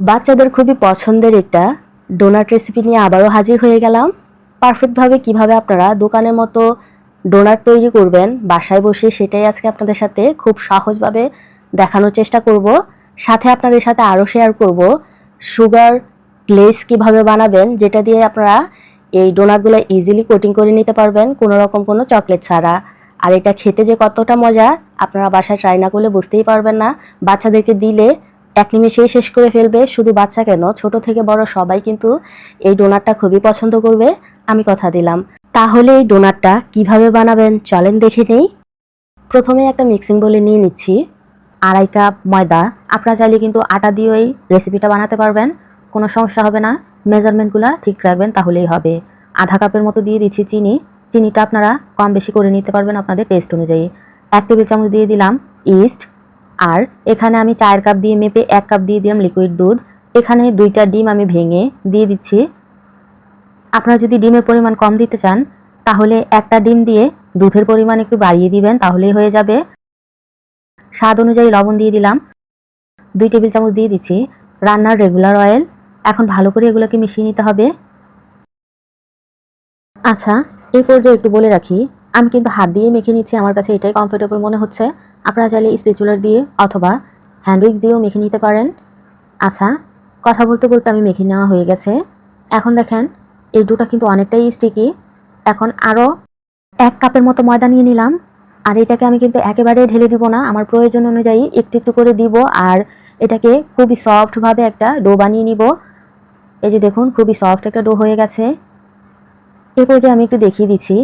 বাচ্চাদের খুবই পছন্দের একটা ডোনাট রেসিপি নিয়ে আবারও হাজির হয়ে গেলাম। পারফেক্টভাবে কীভাবে আপনারা দোকানের মতো ডোনাট তৈরি করবেন, বাসায় বসে সেটাই আজকে আপনাদের সাথে খুব সহজভাবে দেখানোর চেষ্টা করব। সাথে আপনাদের সাথে আরও শেয়ার করব সুগার গ্লেস কীভাবে বানাবেন, যেটা দিয়ে আপনারা এই ডোনাটগুলো ইজিলি কোটিং করে নিতে পারবেন, কোনো রকম কোনো চকলেট ছাড়া। আর এটা খেতে যে কতটা মজা, আপনারা বাসায় ট্রাই না করলে বুঝতেই পারবেন না। বাচ্চাদেরকে দিলে এক নিমেষেই শেষ করে ফেলবে। শুধু বাচ্চা কেন? ছোট থেকে বড় সবাই কিন্তু এই ডোনাটটা খুবই পছন্দ করবে। আমি কথা দিলাম। তাহলে এই ডোনাটটা কীভাবে বানাবেন? চলেন দেখে নেই। প্রথমে একটা মিক্সিং বলে নিয়ে নিচ্ছি। আড়াই কাপ ময়দা। আপনারা চাইলে কিন্তু আটা দিয়েও এই রেসিপিটা বানাতে পারবেন। কোনো সমস্যা হবে না। মেজারমেন্টগুলো ঠিক রাখবেন, তাহলেই হবে। আধা কাপের মতো দিয়ে দিচ্ছি চিনি। চিনিটা আপনারা কম বেশি করে নিতে পারবেন আপনাদের টেস্ট অনুযায়ী। এক টেবিল চামচ দিয়ে দিলাম ইস্ট। আর এখানে আমি চার কাপ দিয়ে মেপে এক কাপ দিয়ে দিলাম লিকুইড দুধ। এখানে দুইটা ডিম আমি ভেঙে দিয়ে দিচ্ছি। আপনারা যদি ডিমের পরিমাণ কম দিতে চান, তাহলে একটা ডিম দিয়ে দুধের পরিমাণ একটু বাড়িয়ে দিবেন, তাহলেই হয়ে যাবে। স্বাদ অনুযায়ী লবণ দিয়ে দিলাম। দুই টেবিল চামচ দিয়ে দিচ্ছি রান্নার রেগুলার অয়েল এখন ভালো করে এগুলোকে মিশিয়ে নিতে হবে। আচ্ছা এই পর্যায়ে একটু বলে রাখি আমি কিন্তু হাত দিয়ে মেখে নিচ্ছি। আমার কাছে এটাই কমফোর্টেবল মনে হচ্ছে। আপনারা চাইলে স্পেচুলার দিয়ে অথবা হ্যান্ডউইক দিয়েও মেখে নিতে পারেন। আচ্ছা কথা বলতে বলতে আমি মেখে নেওয়া হয়ে গেছে। এখন দেখেন, এই ডোটা কিন্তু অনেকটাই স্টিকি এখন আরও এক কাপের মতো ময়দা নিয়ে নিলাম। আর এটাকে আমি কিন্তু একেবারে ঢেলে দিব না। আমার প্রয়োজন অনুযায়ী একটু একটু করে দিব। আর এটাকে খুবই সফটভাবে একটা ডো বানিয়ে নিব। এই যে দেখুন, খুবই সফট একটা ডো হয়ে গেছে। এই পর্যায়ে আমি একটু দেখিয়ে দিচ্ছি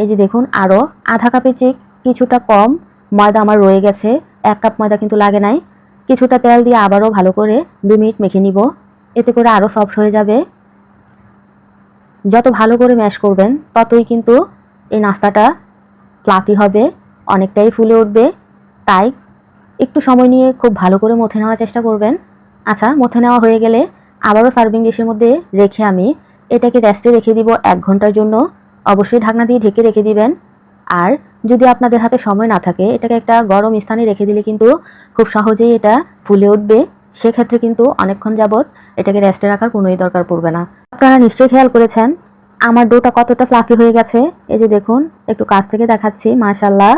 এই যে দেখুন আরও আধা কাপের চেয়ে কিছুটা কম ময়দা আমার রয়ে গেছে। এক কাপ ময়দা কিন্তু লাগে নাই। কিছুটা তেল দিয়ে আবারও ভালো করে দু মিনিট মেখে নিব। এতে করে আরও সফট হয়ে যাবে। যত ভালো করে ম্যাশ করবেন, ততই কিন্তু এই নাস্তাটা ফ্লাফি হবে, অনেকটাই ফুলে উঠবে। তাই একটু সময় নিয়ে খুব ভালো করে মথে নেওয়ার চেষ্টা করবেন। আচ্ছা মথে নেওয়া হয়ে গেলে আবারও সার্ভিং ডিশের মধ্যে রেখে আমি এটাকে রেস্টে রেখে দিব এক ঘণ্টার জন্য। অবশ্যই ঢাকনা দিয়ে ঢেকে রেখে দিবেন। আর যদি আপনাদের হাতে সময় না থাকে, এটাকে একটা গরম স্থানে রেখে দিলে কিন্তু খুব সহজেই এটা ফুলে উঠবে। সেক্ষেত্রে কিন্তু অনেকক্ষণ যাবৎ এটাকে রেস্টে রাখার কোনোই দরকার পড়বে না। আপনারা নিশ্চয়ই খেয়াল করেছেন, আমার ডোটা কতটা ফ্লাফি হয়ে গেছে। এই যে দেখুন, একটু কাছ থেকে দেখাচ্ছি মাশাল্লাহ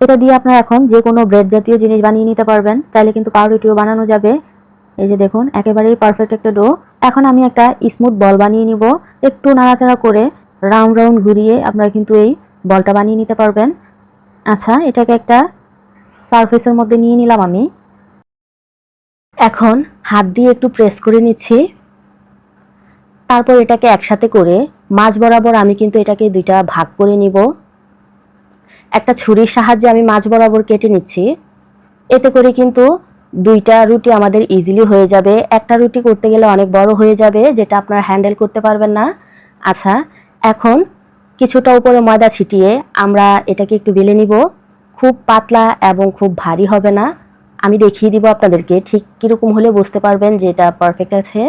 এটা দিয়ে আপনারা এখন যে কোনো ব্রেড জাতীয় জিনিস বানিয়ে নিতে পারবেন। চাইলে কিন্তু পাউরুটিও বানানো যাবে। এই যে দেখুন, একেবারেই পারফেক্ট একটা ডো এখন আমি একটা স্মুথ বল বানিয়ে নিব, একটু নাড়াচাড়া করে রাউন্ড রাউন্ড ঘুরিয়ে আপনারা কিন্তু এই বলটা বানিয়ে নিতে পারবেন। আচ্ছা এটাকে একটা সারফেসের মধ্যে নিয়ে নিলাম আমি। এখন হাত দিয়ে একটু প্রেস করে নিচ্ছি। তারপর এটাকে একসাথে করে মাঝ বরাবর আমি কিন্তু এটাকে দুইটা ভাগ করে নিব। একটা ছুরির সাহায্যে আমি মাঝ বরাবর কেটে নিচ্ছি। এতে করে কিন্তু দুইটা রুটি আমাদের ইজিলি হয়ে যাবে। একটা রুটি করতে গেলে অনেক বড় হয়ে যাবে, যেটা আপনারা হ্যান্ডেল করতে পারবেন না। আচ্ছা এখন কিছুটা উপরে ময়দা ছিটিয়ে আমরা এটাকে একটু বেলে নিব। খুব পাতলা এবং খুব ভারী হবে না। আমি দেখিয়ে দিব আপনাদেরকে ঠিক কীরকম হলে বুঝতে পারবেন যে এটা পারফেক্ট আছে।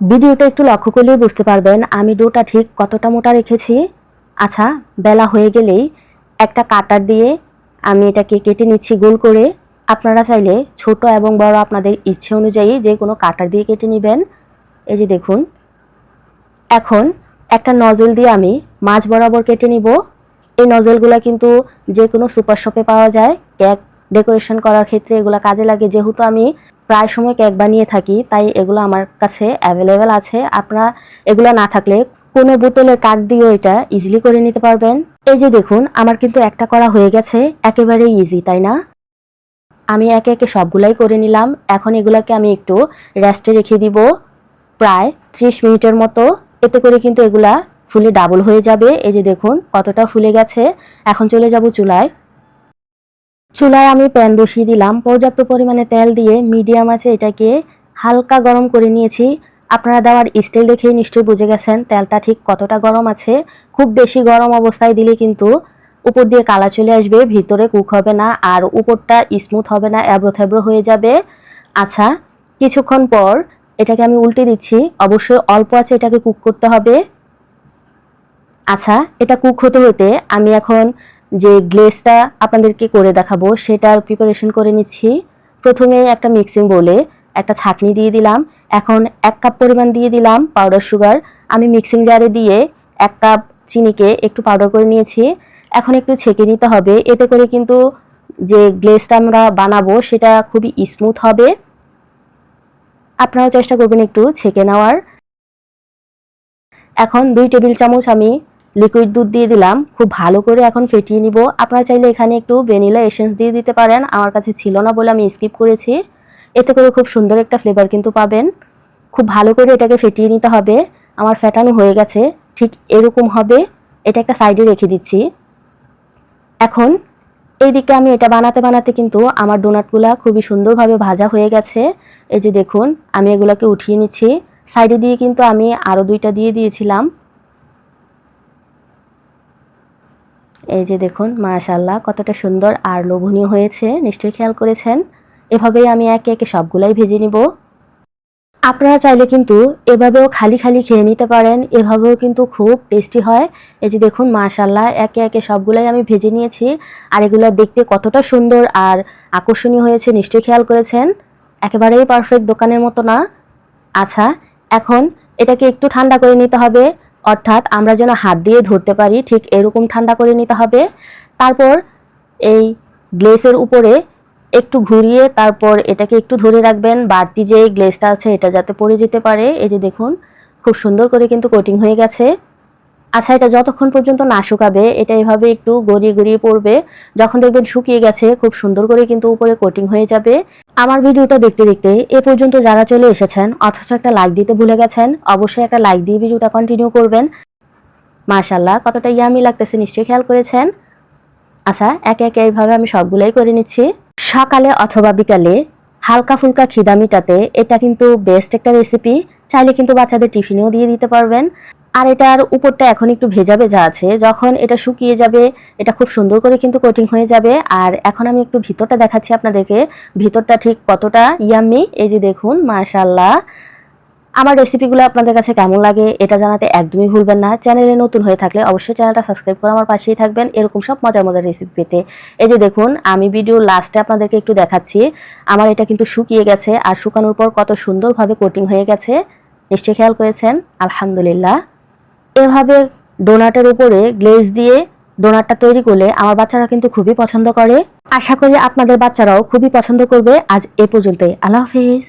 ভিডিওটা একটু লক্ষ্য করলেই বুঝতে পারবেন আমি ডোটা ঠিক কতটা মোটা রেখেছি। আচ্ছা বেলা হয়ে গেলেই একটা কাটার দিয়ে আমি এটাকে কেটে নিচ্ছি গোল করে। আপনারা চাইলে ছোট এবং বড় আপনাদের ইচ্ছে অনুযায়ী যে কোনো কাটার দিয়ে কেটে নেবেন। এই যে দেখুন এখন একটা নজল দিয়ে আমি মাছ বরাবর কেটে নিব। এই নজলগুলো কিন্তু যে কোনো সুপার শপে পাওয়া যায়। কেক ডেকোরেশন করার ক্ষেত্রে এগুলো কাজে লাগে। যেহেতু আমি প্রায় সময় কেক বানিয়ে থাকি, তাই এগুলো আমার কাছে অ্যাভেলেবেল আছে। আপনারা এগুলো না থাকলে কোনো বোতলে কাক দিয়েও এটা ইজিলি করে নিতে পারবেন। এই যে দেখুন, আমার কিন্তু একটা করা হয়ে গেছে। একেবারে ইজি তাই না? আমি একে একে সবগুলাই করে নিলাম। এখন এগুলাকে আমি একটু রেস্টে রেখে দিব। প্রায় ত্রিশ মিনিটের মতো। এতে করে কিন্তু এগুলা ফুলে ডাবল হয়ে যাবে। এই যে দেখুন কতটা ফুলে গেছে। এখন চলে যাব চুলায়। চুলায় আমি প্যান বসিয়ে দিলাম। পর্যাপ্ত পরিমাণে তেল দিয়ে মিডিয়াম আছে এটাকে হালকা গরম করে নিয়েছি। আপনারা দেওয়ার স্টাইল দেখেই নিশ্চয়ই বুঝে গেছেন তেলটা ঠিক কতটা গরম আছে। খুব বেশি গরম অবস্থায় দিলে কিন্তু উপর দিয়ে কালা চলে আসবে, ভিতরে কুক হবে না আর উপরটা স্মুথ হবে না এবড়ো থেবড়ো হয়ে যাবে। আচ্ছা কিছুক্ষণ পর এটাকে আমি উল্টে দিচ্ছি। অবশ্যই অল্প আছে এটাকে কুক করতে হবে। আচ্ছা এটা কুক হতে হতে আমি এখন যে গ্লেসটা আপনাদেরকে করে দেখাবো, সেটার প্রিপারেশন করে নিচ্ছি। প্রথমে একটা মিক্সিং বলে একটা ছাঁকনি দিয়ে দিলাম। এখন এক কাপ পরিমাণ দিয়ে দিলাম পাউডার সুগার আমি মিক্সিং জারে দিয়ে এক কাপ চিনিকে একটু পাউডার করে নিয়েছি। এখন একটু ছেঁকে নিতে হবে। এতে করে কিন্তু যে গ্লেসটা আমরা বানাবো, সেটা খুবই স্মুথ হবে। আপনারাও চেষ্টা করবেন একটু ছেঁকে নেওয়ার। এখন দুই টেবিল চামচ আমি লিকুইড দুধ দিয়ে দিলাম। খুব ভালো করে এখন ফেটিয়ে নিব। আপনারা চাইলে এখানে একটু ভ্যানিলা এসেন্স দিয়ে দিতে পারেন। আমার কাছে ছিল না বলে আমি স্কিপ করেছি। এতে করে খুব সুন্দর একটা ফ্লেভার কিন্তু পাবেন। খুব ভালো করে এটাকে ফেটিয়ে নিতে হবে। আমার ফেটানো হয়ে গেছে। ঠিক এরকম হবে। এটা একটা সাইডে রেখে দিচ্ছি। এখন এইদিকে আমি এটা বানাতে বানাতে কিন্তু আমার ডোনাটগুলা খুবই সুন্দরভাবে ভাজা হয়ে গেছে। এই যে দেখুন, আমি এগুলোকে উঠিয়ে নিচ্ছি। সাইডে দিয়ে কিন্তু আমি আরও দুইটা দিয়ে দিয়েছিলাম। এই যে দেখুন মাশাল্লাহ কতটা সুন্দর আর লোভনীয় হয়েছে, নিশ্চয়ই খেয়াল করেছেন। এভাবেই আমি একে একে সবগুলাই ভেজে নিব। আপনারা চাইলে কিন্তু এভাবেও খালি খালি খেয়ে নিতে পারেন, এভাবেও কিন্তু খুব টেস্টি হয়। এই যে দেখুন মাশাল্লাহ একে একে সবগুলাই আমি ভেজে নিয়েছি আর এগুলো দেখতে কতটা সুন্দর আর আকর্ষণীয় হয়েছে, নিশ্চয়ই খেয়াল করেছেন? একেবারেই পারফেক্ট দোকানের মতো না? আচ্ছা এখন এটাকে একটু ঠান্ডা করে নিতে হবে, অর্থাৎ আমরা যেন হাত দিয়ে ধরতে পারি, ঠিক এরকম ঠান্ডা করে নিতে হবে। তারপর এই গ্লেসের উপরে একটু ঘুরিয়ে তারপর এটাকে একটু ধরে রাখবেন। বাড়তি যে গ্লেসটা আছে, এটা যাতে পড়ে যেতে পারে। এই যে দেখুন, খুব সুন্দর করে কিন্তু কোটিং হয়ে গেছে। আচ্ছা এটা যতক্ষণ পর্যন্ত না শুকাবে, এটা এভাবে একটু গড়িয়ে গড়িয়ে পড়বে। যখন দেখবেন শুকিয়ে গেছে, খুব সুন্দর করে কিন্তু উপরে কোটিং হয়ে যাবে। আমার ভিডিওটা দেখতে দেখতে এ পর্যন্ত যারা চলে এসেছেন, অথচ একটা লাইক দিতে ভুলে গেছেন, অবশ্যই একটা লাইক দিয়ে ভিডিওটা কন্টিনিউ করবেন। মাশাল্লাহ কতটা ইয়ামি লাগতেছে, নিশ্চয়ই খেয়াল করেছেন। আচ্ছা একে একে এইভাবে আমি সবগুলোই করে নিচ্ছি। সকালে অথবা বিকালে হালকা ফুলকা খিদা মিটাতে এটা কিন্তু বেস্ট একটা রেসিপি চাইলে কিন্তু বাচ্চাদের টিফিনেও দিয়ে দিতে পারবেন। আর এটার উপরটা এখন একটু ভেজা ভেজা আছে। যখন এটা শুকিয়ে যাবে, এটা খুব সুন্দর করে কিন্তু কোটিং হয়ে যাবে। আর এখন আমি একটু ভিতরটা দেখাচ্ছি আপনাদেরকে। ভিতরটা ঠিক কতটা ইয়াম্মি এই যে দেখুন মাশাল্লাহ আমার রেসিপিগুলো আপনাদের কাছে কেমন লাগে এটা জানাতে একদমই ভুলবেন না। চ্যানেলে নতুন হয়ে থাকলে অবশ্যই চ্যানেলটা সাবস্ক্রাইব করে আমার পাশেই থাকবেন। এরকম সব মজার মজার রেসিপি পেতে। এই যে দেখুন, আমি ভিডিও লাস্টে আপনাদেরকে একটু দেখাচ্ছি। আমার এটা কিন্তু শুকিয়ে গেছে আর শুকানোর পর কত সুন্দরভাবে কোটিং হয়ে গেছে। নিশ্চয়ই খেয়াল করেছেন? আলহামদুলিল্লাহ। এভাবে ডোনাটের উপরে গ্লেজ দিয়ে ডোনাটটা তৈরি করলে আমার বাচ্চারা কিন্তু খুবই পছন্দ করে। আশা করি আপনাদের বাচ্চারাও খুবই পছন্দ করবে। আজ এ পর্যন্তই। আল্লাহ হাফিজ।